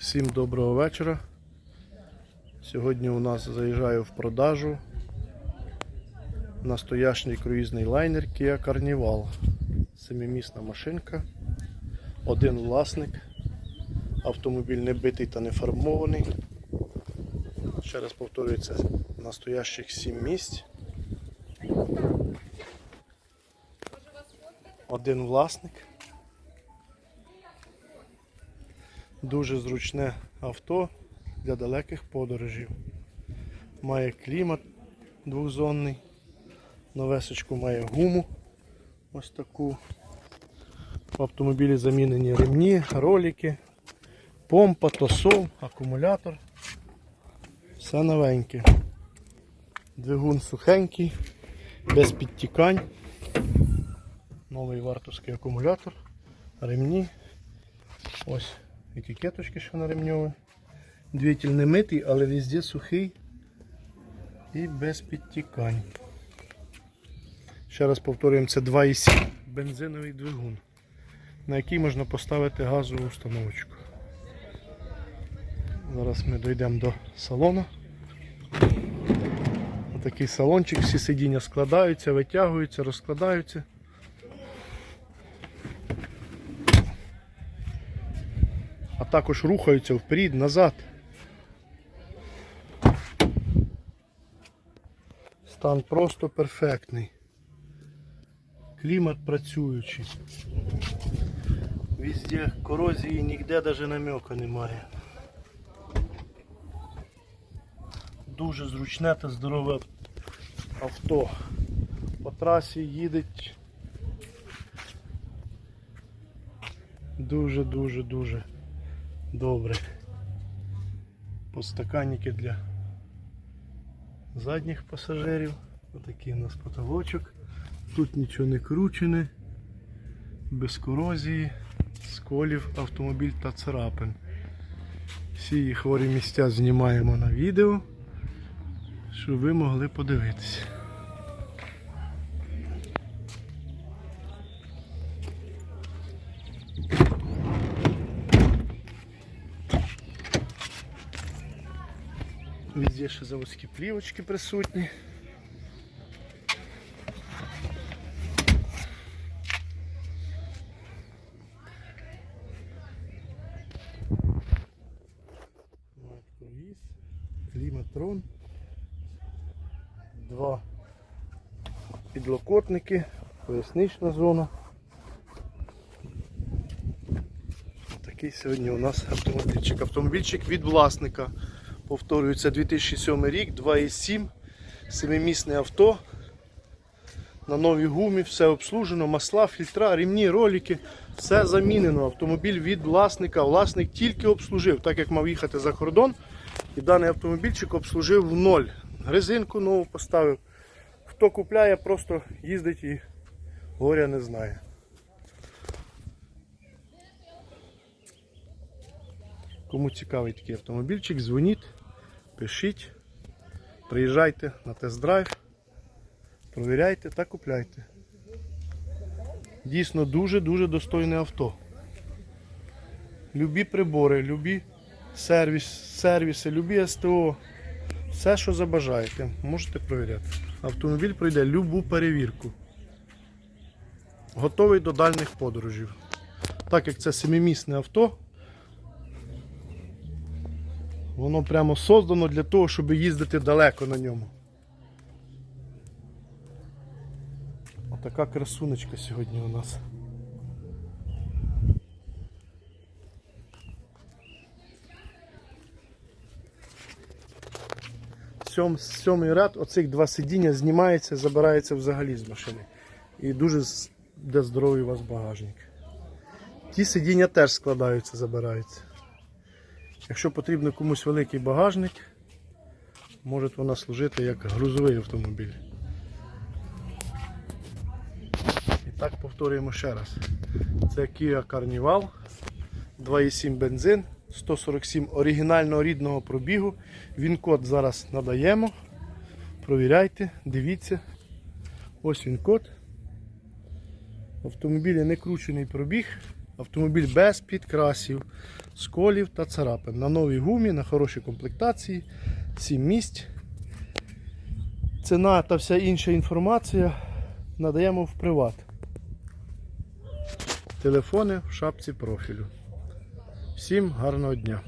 Всім доброго вечора. Сьогодні у нас заїжджаю в продажу настоящий круїзний лайнер Kia Carnival. Семимісна машинка, один власник, автомобіль не битий та не фарбований. Ще раз повторюю, це настоящих 7 місць. Один власник. Дуже зручне авто для далеких подорожів. Має клімат двохзонний. На весочку має гуму. Ось таку. В автомобілі замінені ремні, ролики, помпа, тосол, акумулятор. Все новеньке. Двигун сухенький, без підтікань. Новий вартовський акумулятор, ремні. Ось етикеточки, що на ремньові. Не митий, але везде сухий і без підтікань. Ще раз повторюємо, це 2,7 бензиновий двигун, на який можна поставити газову установочку. Зараз ми дійдемо до салону. Отакий салончик, всі сидіння складаються, витягуються, розкладаються. А також рухаються вперед, назад. Стан просто перфектний. Клімат працюючий. Везде корозії ніде навіть намека немає. Дуже зручне та здорове авто. По трасі їдеть дуже-дуже дуже добре. Подстаканники для задніх пасажирів. Отакий у нас потолочок. Тут нічого не кручене, без корозії, сколів автомобіль та царапин. Всі її хворі місця знімаємо на відео, щоб ви могли подивитися. Везде ще заводські плівочки присутні. Мат кліматрон, два підлокотники, пояснична зона. Такий сьогодні у нас автомобільчик. Автомобільчик від власника. Повторюю, це 2007 рік, 2,7, семимісне авто. На новій гумі, все обслужено, масла, фільтра, рівні, ролики, все замінено. Автомобіль від власника. Власник тільки обслужив, так як мав їхати за кордон. І даний автомобільчик обслужив в ноль. Резинку нову поставив. Хто купляє, просто їздить і горя не знає. Кому цікавий такий автомобільчик, дзвоніть, пишіть, приїжджайте на тест-драйв, провіряйте та купляйте. Дійсно дуже-дуже достойне авто. Любі прибори, любі сервіс, сервіси, любі СТО. Все, що забажаєте, можете провіряти. Автомобіль пройде любу перевірку. Готовий до дальніх подорожів. Так як це семимісне авто, Воно прямо создано для того, щоб їздити далеко на ньому. Отака красунечка сьогодні у нас. Сьом, сьомий ряд, оцих два сидіння знімається, забирається взагалі з машини. І дуже де здоровий у вас багажник. Ті сидіння теж складаються, забираються. Якщо потрібно комусь великий багажник, може вона служити як грузовий автомобіль. І так повторюємо ще раз. Це Kia Carnival, 2,7 бензин, 147 оригінального рідного пробігу. Він код зараз надаємо. Провіряйте, дивіться. Ось він код. Автомобілі не кручений пробіг. Автомобіль без підкрасів, сколів та царапин. На новій гумі, на хорошій комплектації, 7 місць. Ціна та вся інша інформація надаємо в приват. Телефони в шапці профілю. Всім гарного дня!